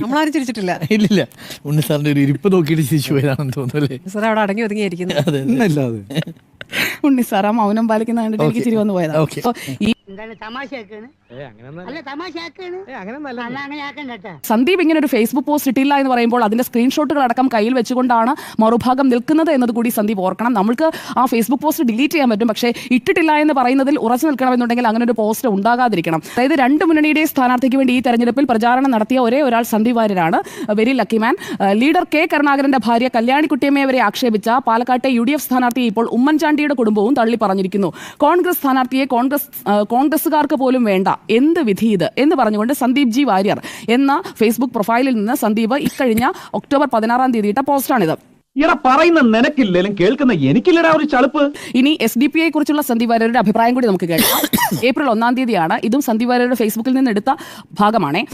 നമ്മളാരും ചിരിച്ചിട്ടില്ല. ഇല്ലില്ല. ഉണ്ണി സാറിന്റെ ഒരു ഇരിപ്പ് നോക്കിയിട്ട് ചിരിച്ചു പോയതാണെന്ന് തോന്നുന്നു അല്ലേ? സാർ അവിടെ അടങ്ങി ഒതുങ്ങിയിരിക്കുന്നു അതെ എന്നല്ലാതെ ഉണ്ണി സാർ ആ മൗനം പാലിക്കുന്ന കണ്ടിട്ട് എനിക്ക് ചിരി വന്നു പോയതാണ് ഈ എന്താണ് തമാശയാക്കാണ്? അല്ല തമാശയാക്കാണ് അല്ല അങ്ങനെ ആക്കണ്ട സന്ദീപ് ഇങ്ങനെ ഒരു ഫേസ്ബുക്ക് പോസ്റ്റ് ഇട്ടില്ല എന്ന് പറയുമ്പോൾ അതിന്റെ സ്ക്രീൻഷോട്ടുകൾ അടക്കം കയ്യിൽ വെച്ചുകൊണ്ടാണ് മറുഭാഗം നിൽക്കുന്നത് എന്നത് കൂടി സന്ദീപ് ഓർക്കണം. നമുക്ക് ആ ഫേസ്ബുക്ക് പോസ്റ്റ് ഡിലീറ്റ് ചെയ്യാൻ പറ്റും. പക്ഷേ ഇട്ടിട്ടില്ല എന്ന് പറയുന്നതിൽ ഉറച്ചു നിൽക്കണമെന്നുണ്ടെങ്കിൽ അങ്ങനെ ഒരു പോസ്റ്റ് ഉണ്ടാകാതിരിക്കണം. അതായത് രണ്ട് മുന്നണിയുടെ സ്ഥാനാർത്ഥിക്ക് വേണ്ടി ഈ തെരഞ്ഞെടുപ്പിൽ പ്രചാരണം നടത്തിയ ഒരേ ഒരാൾ Sandeep വാര്യരാണ്. Very lucky man. Leader K കരുണാകരന്റെ ഭാര്യ കല്യാണിക്കുട്ടിയമ്മയെ വരെ ആക്ഷേപിച്ച പാലക്കാട്ടെ യു ഡി എഫ് സ്ഥാനാർത്ഥിയെ ഇപ്പോൾ ഉമ്മൻചാണ്ടിയുടെ കുടുംബവും തള്ളി പറഞ്ഞിരിക്കുന്നു കോൺഗ്രസ് സ്ഥാനാർത്ഥിയെ കോൺഗ്രസ് കോൺഗ്രസുകാർക്ക് പോലും വേണ്ട. എന്ത് വിധി ഇത് എന്ന് പറഞ്ഞുകൊണ്ട് സന്ദീപ് ജി വാര്യർ എന്ന ഫേസ്ബുക്ക് പ്രൊഫൈലിൽ നിന്ന് സന്ദീപ് ഇക്കഴിഞ്ഞ ഒക്ടോബർ പതിനാറാം തീയതി ഇട്ട പോസ്റ്റാണിത്. ഇട പറയുന്ന നിനക്കില്ലേലും കേൾക്കുന്ന എനിക്കില്ലടാ ഒരു ചളുപ്പ്. ഇനി എസ് ഡി പി ഐ കുറിച്ചുള്ള സന്ദീപ് വാര്യരുടെ അഭിപ്രായം കൂടി നമുക്ക് കേൾക്കാം. ഏപ്രിൽ ഒന്നാം തീയതിയാണ്. ഇതും സന്ദീപ് വാര്യരുടെ ഫേസ്ബുക്കിൽ നിന്ന് എടുത്ത ഭാഗമാണേ.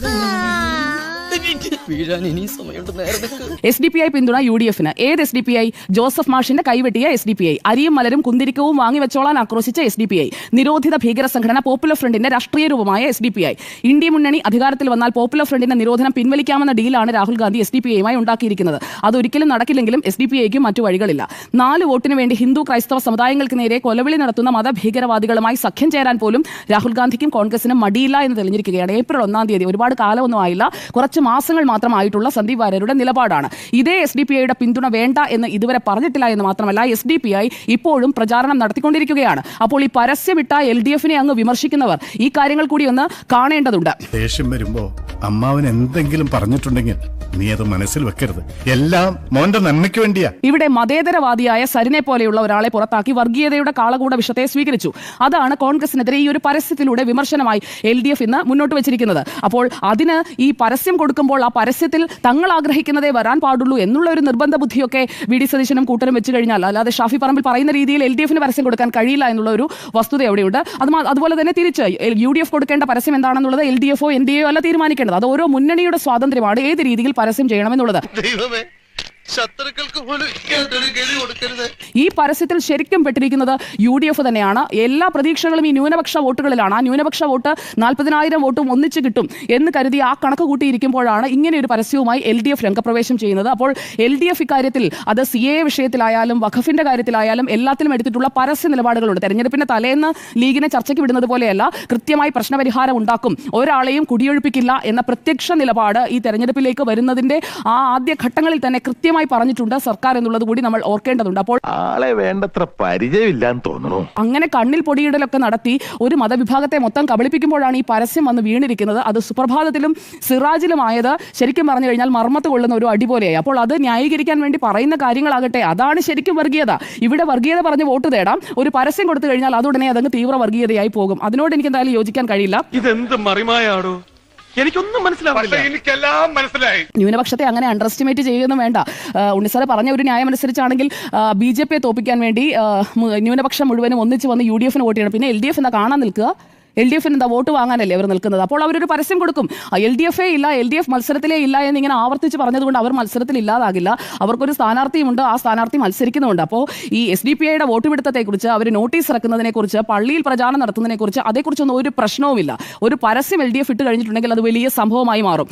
എസ് ഡി പി ഐ പിന്തുണ യു ഡി എഫിന്. ഏത് S D P I Joseph മാഷിന്റെ കൈവെട്ടിയ എസ് ഡി പി ഐ അരിയും മലരും കുന്തിരിക്കവും വാങ്ങിവെച്ചോളാൻ ആക്രോശിച്ച എസ് ഡി പി ഐ നിരോധിത ഭീകര സംഘടന പോപ്പുലർ ഫ്രണ്ടിന്റെ രാഷ്ട്രീയ രൂപമായ S D P I India മുന്നണി അധികാരത്തിൽ വന്നാൽ പോപ്പുലർ ഫ്രണ്ടിന്റെ നിരോധനം പിൻവലിക്കാമെന്ന ഡീലാണ് Rahul Gandhi S D P ഐയുമായി ഉണ്ടാക്കിയിരിക്കുന്നത്. അതൊരിക്കലും നടക്കില്ലെങ്കിലും എസ് ഡി പി ഐക്കും മറ്റു വഴികളില്ല. നാല് വോട്ടിന് വേണ്ടി ഹിന്ദു ക്രൈസ്തവ സമുദായങ്ങൾക്ക് നേരെ കൊലവിളി നടത്തുന്ന മതഭീകരവാദികളുമായി സഖ്യം ചേരാൻ പോലും രാഹുൽ ഗാന്ധിക്കും കോൺഗ്രസിനും മടിയില്ല എന്ന് തെളിഞ്ഞിരിക്കുകയാണ്. ഏപ്രിൽ ഒന്നാം തീയതി. ഒരുപാട് കാലമൊന്നും ആയില്ല. കുറച്ച് മാസങ്ങൾ മാത്രമായിട്ടുള്ള സന്ദീപ് വാര്യരുടെ നിലപാടാണ്. ഇതേ എസ് ഡി പി ഐയുടെ പിന്തുണ വേണ്ട എന്ന് ഇതുവരെ പറഞ്ഞിട്ടില്ല എന്ന് മാത്രമല്ല എസ് ഡി പി ഐ ഇപ്പോഴും പ്രചാരണം നടത്തിക്കൊണ്ടിരിക്കുകയാണ്. അപ്പോൾ ഈ പരസ്യമിട്ട എൽ ഡി എഫിനെ അങ്ങ് വിമർശിക്കുന്നവർ ഈ കാര്യങ്ങൾ കൂടി ഒന്ന് കാണേണ്ടതുണ്ട്. ദേഷ്യം വരുമ്പോ അമ്മാവൻ എന്തെങ്കിലും പറഞ്ഞിട്ടുണ്ടെങ്കിൽ നീ അത് മനസ്സിൽ വെക്കരുത്. എല്ലാം മോന്റെ നന്മയ്ക്ക് വേണ്ടിയാ. ഇവിടെ മതേതരവാദിയായ സരിനെ പോലെയുള്ള ഒരാളെ പുറത്താക്കി വർഗീയതയുടെ കാളകൂട വിഷയത്തെ സ്വീകരിച്ചു. അതാണ് കോൺഗ്രസിനെതിരെ ഈ ഒരു പരസ്യത്തിലൂടെ വിമർശനമായി എൽ ഡി എഫ് ഇന്ന് മുന്നോട്ട് വെച്ചിരിക്കുന്നത്. അപ്പോൾ അതിന് ഈ പരസ്യം കൊടു കൊടുക്കുമ്പോൾ ആ പരസ്യത്തിൽ തങ്ങൾ ആഗ്രഹിക്കുന്നതേ വരാൻ പാടുള്ളൂ എന്നുള്ള ഒരു നിർബന്ധ ബുദ്ധിയൊക്കെ വി ഡി സതീശനും കൂട്ടരും വെച്ച് കഴിഞ്ഞാൽ അല്ലാതെ ഷാഫി പറമ്പിൽ പറയുന്ന രീതിയിൽ എൽ ഡി എഫിന് പരസ്യം കൊടുക്കാൻ കഴിയില്ല എന്നുള്ള ഒരു വസ്തുത അവിടെയുണ്ട് അത് അതുപോലെ തന്നെ തിരിച്ച് യു ഡി എഫ് കൊടുക്കേണ്ട പരസ്യം എന്താണെന്നുള്ളത് എൽ ഡി എഫോ എൻ ഡി എ അല്ല തീരുമാനിക്കേണ്ടത്. അത് ഓരോ മുന്നണിയുടെ സ്വാതന്ത്ര്യമാണ് ഏത് രീതിയിൽ പരസ്യം ചെയ്യണമെന്നുള്ളത്. കൊടുക്കരുത്. ഈ പരസ്യത്തിൽ ശരിക്കും പെട്ടിരിക്കുന്നത് യു ഡി എഫ് തന്നെയാണ്. എല്ലാ പ്രതീക്ഷകളും ഈ ന്യൂനപക്ഷ വോട്ടുകളിലാണ്. ആ ന്യൂനപക്ഷ വോട്ട് നാൽപ്പതിനായിരം വോട്ടും ഒന്നിച്ച് കിട്ടും എന്ന് കരുതി ആ കണക്ക് കൂട്ടിയിരിക്കുമ്പോഴാണ് ഇങ്ങനെ ഒരു പരസ്യവുമായി എൽ ഡി എഫ് രംഗപ്രവേശം ചെയ്യുന്നത്. അപ്പോൾ എൽ ഡി എഫ് ഇക്കാര്യത്തിൽ അത് സി എ വിഷയത്തിലായാലും വഖഫിന്റെ കാര്യത്തിലായാലും എല്ലാത്തിലും എടുത്തിട്ടുള്ള പരസ്യ നിലപാടുകളുണ്ട്. തെരഞ്ഞെടുപ്പിന്റെ തലേന്ന് ലീഗിനെ ചർച്ചയ്ക്ക് വിടുന്നത് പോലെയല്ല കൃത്യമായി പ്രശ്നപരിഹാരം ഉണ്ടാക്കും. ഒരാളെയും കുടിയൊഴിപ്പിക്കില്ല എന്ന പ്രത്യക്ഷ നിലപാട് ഈ തെരഞ്ഞെടുപ്പിലേക്ക് വരുന്നതിന്റെ ആ ആദ്യ ഘട്ടങ്ങളിൽ തന്നെ കൃത്യമായി പറഞ്ഞിട്ടുണ്ട്. സർക്കാർ എന്നുള്ളത് കൂടി നമ്മൾ ഓർക്കേണ്ടതുണ്ട്. അപ്പോൾ ആളെ വേണ്ടത്ര പരിചയമില്ലാന്ന് തോന്നുന്നു അങ്ങനെ കണ്ണിൽ പൊടിയിടലൊക്കെ നടത്തി ഒരു മതവിഭാഗത്തെ മൊത്തം കബളിപ്പിക്കുമ്പോഴാണ് ഈ പരസ്യം വന്ന് വീണിരിക്കുന്നത്. അത് സുപ്രഭാതത്തിലും സിറാജിലുമായത് ശരിക്കും പറഞ്ഞു കഴിഞ്ഞാൽ മർമ്മത്ത് കൊള്ളുന്ന ഒരു അടിപോലെയായി അപ്പോൾ അത് ന്യായീകരിക്കാൻ വേണ്ടി പറയുന്ന കാര്യങ്ങളാകട്ടെ അതാണ് ശരിക്കും വർഗീയത. ഇവിടെ വർഗീയത പറഞ്ഞ് വോട്ട് തേടാം. ഒരു പരസ്യം കൊടുത്തു കഴിഞ്ഞാൽ അതുടനെ അതങ്ങ് തീവ്ര വർഗീയതയായി പോകും. അതിനോട് എനിക്ക് എന്തായാലും യോജിക്കാൻ കഴിയില്ല. ഇതെന്ത് മറിമായാടോ? എനിക്കൊന്നും മനസ്സിലാവില്ല. എനിക്കെല്ലാം മനസ്സിലായി. ന്യൂനപക്ഷത്തെ അങ്ങനെ അണ്ടർ എസ്റ്റിമേറ്റ് ചെയ്യുന്നു വേണ്ട ഉണ്ണിസാറ് പറഞ്ഞ ഒരു ന്യായം അനുസരിച്ചാണെങ്കിൽ ബി ജെ പിയെ തോപ്പിക്കാൻ വേണ്ടി ന്യൂനപക്ഷം മുഴുവനും ഒന്നിച്ച് വന്ന് യു ഡി എഫിന് വോട്ട് ചെയ്യണം. പിന്നെ എൽ ഡി എഫ് എന്താ കാണാൻ നിൽക്കുക? എൽ ഡി എഫിന് എന്താ വോട്ട് വാങ്ങാനല്ലേ അവർ നിൽക്കുന്നത്? അപ്പോൾ അവരൊരു പരസ്യം കൊടുക്കും. എൽ ഡി എഫേ ഇല്ല എൽ ഡി എഫ് മത്സരത്തിലേ ഇല്ല എന്ന് ഇങ്ങനെ ആവർത്തിച്ച് പറഞ്ഞതുകൊണ്ട് അവർ മത്സരത്തിൽ ഇല്ലാതാകില്ല. അവർക്കൊരു സ്ഥാനാർത്ഥിയുമുണ്ട് ആ സ്ഥാനാർത്ഥി മത്സരിക്കുന്നുണ്ട് അപ്പോൾ ഈ എസ് ഡി പി ഐയുടെ വോട്ട് പിടുത്തത്തെക്കുറിച്ച് അവർ നോട്ടീസ് ഇറക്കുന്നതിനെക്കുറിച്ച് പള്ളിയിൽ പ്രചാരണം നടത്തുന്നതിനെക്കുറിച്ച് അതേക്കുറിച്ചൊന്നും ഒരു പ്രശ്നവുമില്ല. ഒരു പരസ്യം എൽ ഡി എഫ് ഇട്ട് കഴിഞ്ഞിട്ടുണ്ടെങ്കിൽ അത് വലിയ സംഭവമായി മാറും.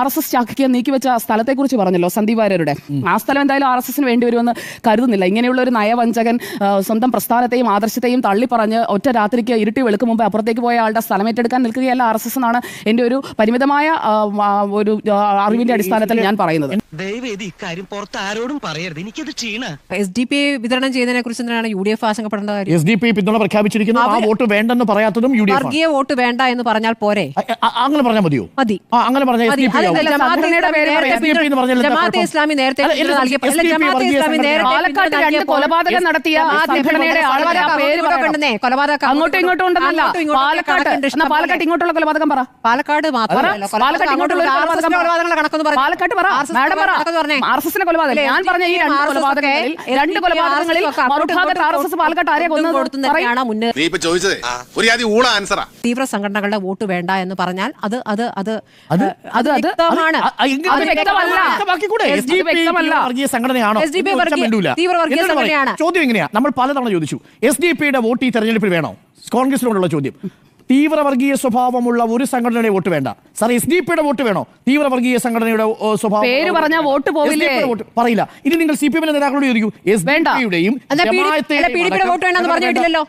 ആർ എസ് എസ് ചാക്കിക്ക് നീക്കിവെച്ച സ്ഥലത്തെക്കുറിച്ച് പറഞ്ഞല്ലോ സന്ദീപ് വാര്യരുടെ. ആ സ്ഥലം എന്തായാലും ആർ എസ് എസിന് വേണ്ടി വരുമെന്ന് കരുതുന്നില്ല. ഇങ്ങനെയുള്ള ഒരു നയവഞ്ചകൻ സ്വന്തം പ്രസ്ഥാനത്തെയും ആദർശത്തെയും തള്ളിപ്പറഞ്ഞ് ഒറ്റ രാത്രിക്ക് ഇരുട്ടി വെളുക്ക് മുമ്പ് അപ്പുറത്തേക്ക് പോയ ആളുടെ സ്ഥലം ഏറ്റെടുക്കാൻ നിൽക്കുകയല്ല ആർ എസ് എസ് എന്നാണ് എന്റെ ഒരു പരിമിതമായ ഒരു അറിവിന്റെ അടിസ്ഥാനത്തിൽ ഞാൻ പറയുന്നത്. ദയവേദി ഇക്കാര്യം പുറത്ത് ആരോടും പറയരുത്. എനിക്കത് ക്ഷീണ. എസ് ഡി പി വിതരണം ചെയ്യുന്നതിനെ കുറിച്ച് എന്തിനാണ് യു ഡി എഫ് ആശങ്കപ്പെടേണ്ട കാര്യം? എസ് ഡി പി പിന്തുണ പ്രഖ്യാപിച്ചിരിക്കുന്നു. ആ വോട്ട് വേണ്ടെന്ന് പറയാത്തതും യു ഡി എഫ് വർഗീയ വോട്ട് വേണ്ട എന്ന് പറഞ്ഞാൽ പോരെ? അങ്ങനെ പറഞ്ഞാൽ മതിയോ? മതി. അങ്ങനെ പറഞ്ഞാൽ. ജമാഅത്തെ ജമാഅത്തെ? ഇസ്ലാമി നേരത്തെ ഇസ്ലാമി നേരത്തെ കൊലപാതകം നടത്തിയ ആ സംഘടനയുടെ ആളുകളെ പേര് കൊലപാതകം അങ്ങോട്ടും ഇങ്ങോട്ടും ഉണ്ടെന്നല്ല പാലക്കാട് ഇഷ്ടം ഇങ്ങോട്ടുള്ള കൊലപാതകം പറ. പാലക്കാട് പാലക്കാട് ഇങ്ങോട്ടുള്ള പാലക്കാട് പറ. മാഡം പറ. ആർ എസ് കൊലപാതകം ഞാൻ പറഞ്ഞ ഈ രണ്ട് കൊലപാതകങ്ങളിൽ രണ്ട് കൊലപാതകങ്ങളിൽ മറുഭാഗത്ത് ആർ എസ് എസ് പാലക്കാട്ട് ആരെ കൊന്നത് മുന്നേ നീ ഇപ്പൊ ചോദിച്ചതേ ഒരു ജാതി ഊള ആൻസറാ? തീവ്ര സംഘടനകളുടെ വോട്ട് വേണ്ട എന്ന് പറഞ്ഞാൽ അത് അത് അത് അത് അത് വ്യക്തമാണ്. തീവ്രവർഗീയ സംഘടനയാണ്. ചോദ്യം എങ്ങനെയാ? നമ്മൾ പലതവണ ചോദിച്ചു. എസ് ഡി പിയുടെ വോട്ട് ഈ തെരഞ്ഞെടുപ്പിൽ വേണോ? കോൺഗ്രസിനോടുള്ള ചോദ്യം. തീവ്രവർഗീയ സ്വഭാവമുള്ള ഒരു സംഘടനയുടെ വോട്ട് വേണ്ട. സാർ എസ് ഡി പിയുടെ വോട്ട് വേണോ തീവ്രവർഗീയ സംഘടനയുടെ സ്വഭാവം പേര് പറഞ്ഞാൽ വോട്ട് പോവില്ലേ? SDP വോട്ട് പറയില്ല ഇനി നിങ്ങൾ സി പി എമ്മിലെ നേതാക്കളോട് ചോദിക്കൂ എസ് വേണ്ട. പിയുടെയും വോട്ട് വേണ്ടെന്ന് പറഞ്ഞിട്ടില്ലല്ലോ.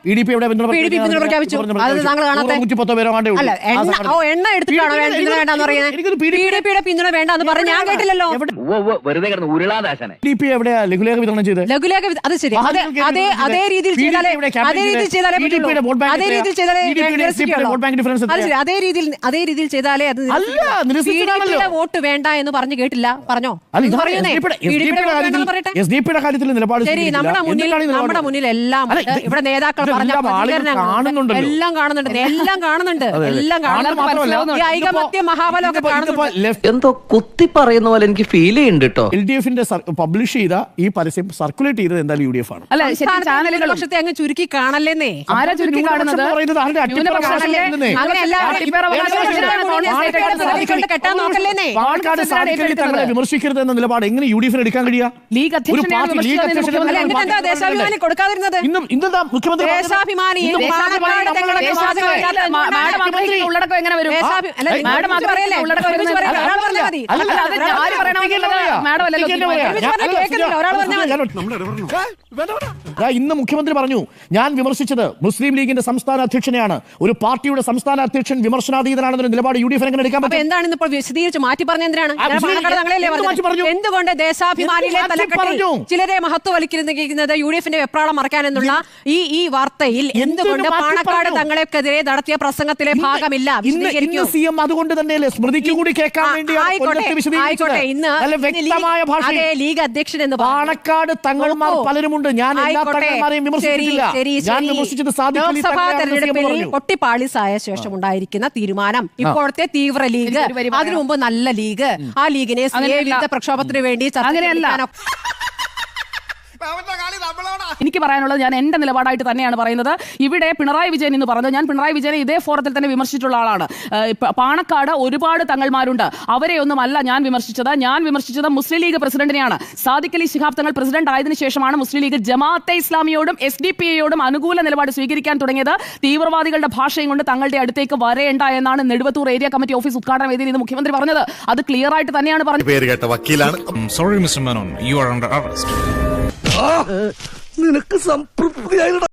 എണ്ണ സംഘടന. ഓ എണ്ണ എടുത്തിട്ടാണോ PDP പിന്തുണ വേണ്ടെന്ന് പറയുന്നത് പി ഡി പിയുടെ പിന്തുണ വേണ്ട പറഞ്ഞ് ഞാൻ കേട്ടില്ലല്ലോ വെറുതെ എവിടെയാ ലഘുലേഖ വിതരണം ചെയ്ത് ലഘുലേഖ അത് ശരി അതേ അതേ രീതിയിൽ ചെയ്താലേ അതേ രീതിയിൽ ചെയ്താലേ. അതേ രീതിയിൽ ചെയ്താലേ അതേ രീതിയിൽ അതേ രീതിയിൽ ചെയ്താലേ അത് അല്ല, നിരസിച്ചതാണല്ലോ. വോട്ട് വേണ്ട എന്ന് പറഞ്ഞു കേട്ടില്ല. പറഞ്ഞോ? കാര്യത്തിൽ- നിലപാട് ശരി. നമ്മുടെ മുന്നിൽ? നമ്മുടെ എല്ലാം ഇവിടെ നേതാക്കൾ പറഞ്ഞ കാണുന്നുണ്ടല്ലോ. എല്ലാം കാണുന്നുണ്ട്. എല്ലാം കാണുന്നുണ്ട്. എല്ലാം കാണുന്നുണ്ട്. ഐകമത്യ കാണുന്നുണ്ട്. എന്തോ കുത്തി പറയുന്ന പോലെ എനിക്ക് ഫീൽ ചെയ്യുന്നുണ്ട് കേട്ടോ എൽ ഡി എഫിന്റെ പബ്ലിഷ് ചെയ്ത ഈ പരസ്യം സർക്കുലേറ്റ് ചെയ്തത് എന്തായാലും യു ഡി എഫ് ആണ്. അല്ല ന്യൂനപക്ഷത്തെ അങ്ങ് ചുരുക്കി കാണല്ലേന്നേ. ആരാ ചുരുക്കി കാണുന്നത്? കെട്ടാൻ പാലക്കാട് സാധിക്കലി തങ്ങളെ വിമർശിക്കരുത് എന്ന നിലപാട് എങ്ങനെ യു ഡി എഫിന് എടുക്കാൻ കഴിയുക ലീഗ് കൊടുക്കാതിരുന്നത്? ഇന്നും ഇന്നെന്താ മുഖ്യമന്ത്രി ഉള്ളടക്കം എങ്ങനെ വരും? മാഡം? ഒരാൾ പറഞ്ഞാൽ ഞാൻ- ഇന്ന് മുഖ്യമന്ത്രി പറഞ്ഞു ഞാൻ വിമർശിച്ചത് മുസ്ലിം ലീഗിന്റെ സംസ്ഥാന അധ്യക്ഷനെയാണ്. ഒരു പാർട്ടിയുടെ സംസ്ഥാന അധ്യക്ഷൻ വിമർശനാതീതനാണെന്നൊരു നിലപാട് യു ഡി എഫ് എങ്ങനെ എടുക്കാൻ പറ്റും? വിശദീകരിച്ച് മാറ്റി പറഞ്ഞ എന്തിനാണ്? എന്തുകൊണ്ട് ദേശാഭിമാനിയിലെ തലക്കെട്ടിൽ ചിലരെ മഹത്വ വലിക്കുന്നത് യു ഡി എഫിന്റെ വെപ്രാളം മറക്കാനെന്നുള്ള ഈ ഈ വാർത്തയിൽ എന്തുകൊണ്ട് പാണക്കാട് തങ്ങളെക്കെതിരെ നടത്തിയ പ്രസംഗത്തിലെ ഭാഗമില്ല? അതുകൊണ്ട് തന്നെയല്ലേ സ്മൃതിക്ക് കൂടി കേൾക്കാൻ ആ, വേണ്ടിയാണ് ആയിക്കോട്ടെ ഇന്ന് വ്യക്തമായ ലീഗ് അധ്യക്ഷൻ എന്ന്. പാണക്കാട് തങ്ങൾമാർ. പലരുമുണ്ട്. ഞാൻ ലോക്സഭാ തെരഞ്ഞെടുപ്പിൽ. ശേഷം ഉണ്ടായിരിക്കുന്ന തീരുമാനം. ഇപ്പോഴത്തെ തീവ്ര ലീഗ്. അതിനു മുമ്പ് നല്ല ലീഗ്. ആ ലീഗിനെ പ്രക്ഷോഭത്തിന് വേണ്ടി ചർച്ച എനിക്ക് പറയാനുള്ളത് ഞാൻ എന്റെ നിലപാടായിട്ട് തന്നെയാണ് പറയുന്നത്. ഇവിടെ പിണറായി വിജയൻ എന്ന് പറഞ്ഞത് ഞാൻ പിണറായി വിജയനെ ഇതേ ഫോറത്തിൽ തന്നെ വിമർശിച്ചിട്ടുള്ള ആളാണ്. പാണക്കാട് ഒരുപാട് തങ്ങൾമാരുണ്ട് അവരെ ഒന്നും അല്ല ഞാൻ വിമർശിച്ചത്. ഞാൻ വിമർശിച്ചത് മുസ്ലിം ലീഗ് പ്രസിഡന്റിനെയാണ്. സാദിഖ് അലി ശിഹാബ് തങ്ങൾ പ്രസിഡന്റ് ആയതിനു ശേഷമാണ് മുസ്ലിം ലീഗ് ജമാഅത്തെ ഇസ്ലാമിയോടും എസ് ഡി പി എയോടും അനുകൂല നിലപാട് സ്വീകരിക്കാൻ തുടങ്ങിയത്. തീവ്രവാദികളുടെ ഭാഷയും കൊണ്ട് തങ്ങളുടെ അടുത്തേക്ക് വരേണ്ട എന്നാണ് നെടുവത്തൂർ ഏരിയ കമ്മിറ്റി ഓഫീസ് ഉദ്ഘാടന വേദിയിൽ ഇന്ന് മുഖ്യമന്ത്രി പറഞ്ഞത്. അത് ക്ലിയർ ആയിട്ട് തന്നെയാണ് പറഞ്ഞത്. പേര് കേട്ട വക്കീലാണ്. Sorry mister Menon you are under arrest നിനക്ക് സംതൃപ്തിയായിട്ടാ